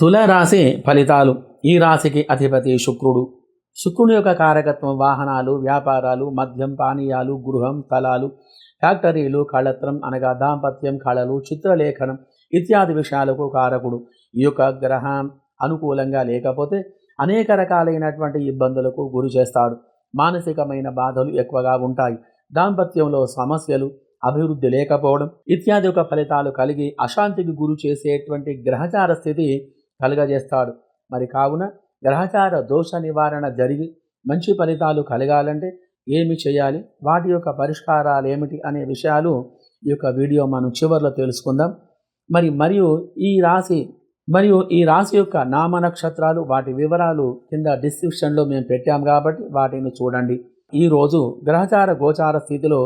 తులరాశి ఫలితాలు. ఈ రాశికి అధిపతి శుక్రుడు. శుక్రుని యొక్క కారకత్వం వాహనాలు వ్యాపారాలు మద్యం పానీయాలు గృహం స్థలాలు ఫ్యాక్టరీలు కళత్రం అనగా దాంపత్యం కళలు చిత్రలేఖనం ఇత్యాది విషయాలకు కారకుడు. ఈ యొక్క గ్రహం అనుకూలంగా లేకపోతే అనేక రకాలైనటువంటి ఇబ్బందులకు గురి చేస్తాడు. మానసికమైన బాధలు ఎక్కువగా ఉంటాయి. దాంపత్యంలో సమస్యలు అభివృద్ధి లేకపోవడం ఇత్యాది యొక్క ఫలితాలు కలిగి అశాంతికి గురి చేసేటువంటి గ్రహచార స్థితి కలుగజేస్తాడు. మరి కావున గ్రహచార దోష నివారణ జరిగి మంచి ఫలితాలు కలగాలంటే ఏమి చేయాలి? వాటి యొక్క పరిష్కారాలు ఏమిటి అనే విషయాలు ఈ యొక్క వీడియో మనం చివరిలో తెలుసుకుందాం. మరి మరియు ఈ రాశి మరియు ఈ రాశి యొక్క నామ నక్షత్రాలు వాటి వివరాలు కింద డిస్క్రిప్షన్లో మేము పెట్టాం కాబట్టి వాటిని చూడండి. ఈరోజు గ్రహచార గోచార స్థితిలో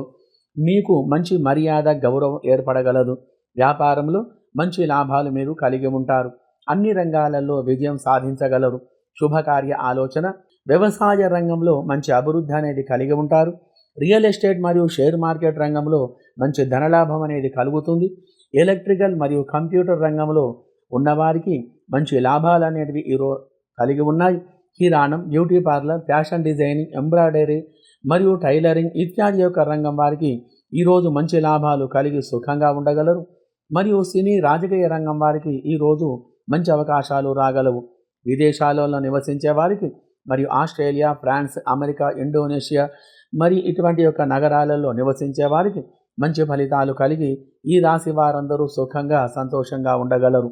మీకు మంచి మర్యాద గౌరవం ఏర్పడగలదు. వ్యాపారంలో మంచి లాభాలు మీరు కలిగి ఉంటారు. అన్ని రంగాలలో విజయం సాధించగలరు. శుభకార్య ఆలోచన వ్యవసాయ రంగంలో మంచి అభివృద్ధి అనేది కలిగి ఉంటారు. రియల్ ఎస్టేట్ మరియు షేర్ మార్కెట్ రంగంలో మంచి ధనలాభం అనేది కలుగుతుంది. ఎలక్ట్రికల్ మరియు కంప్యూటర్ రంగంలో ఉన్నవారికి మంచి లాభాలు అనేటివి ఈరో కలిగి ఉన్నాయి. కిరాణం beauty parlour fashion designing embroidery మరియు టైలరింగ్ ఇత్యాది యొక్క రంగం వారికి ఈరోజు మంచి లాభాలు కలిగి సుఖంగా ఉండగలరు. మరియు సినీ రాజకీయ రంగం వారికి ఈరోజు మంచి అవకాశాలు రాగలవు. విదేశాలలో నివసించే వారికి మరియు ఆస్ట్రేలియా ఫ్రాన్స్ అమెరికా ఇండోనేషియా మరి ఇటువంటి యొక్క నగరాలలో నివసించే వారికి మంచి ఫలితాలు కలిగి ఈ రాశి వారందరూ సుఖంగా సంతోషంగా ఉండగలరు.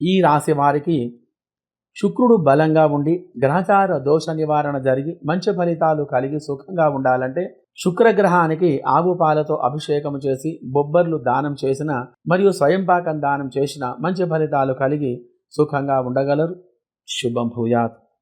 ఈ రాశి వారికి శుక్రుడు బలంగా ఉండి గ్రహచార దోష నివారణ జరిగి మంచి ఫలితాలు కలిగి సుఖంగా ఉండాలంటే శుక్రగ్రహానికి ఆవు పాలతో అభిషేకం చేసి బొబ్బర్లు దానం చేసిన మరియు స్వయంపాకం దానం చేసిన మంచి ఫలితాలు కలిగి సుఖంగా ఉండగలరు. శుభం భూయాత్.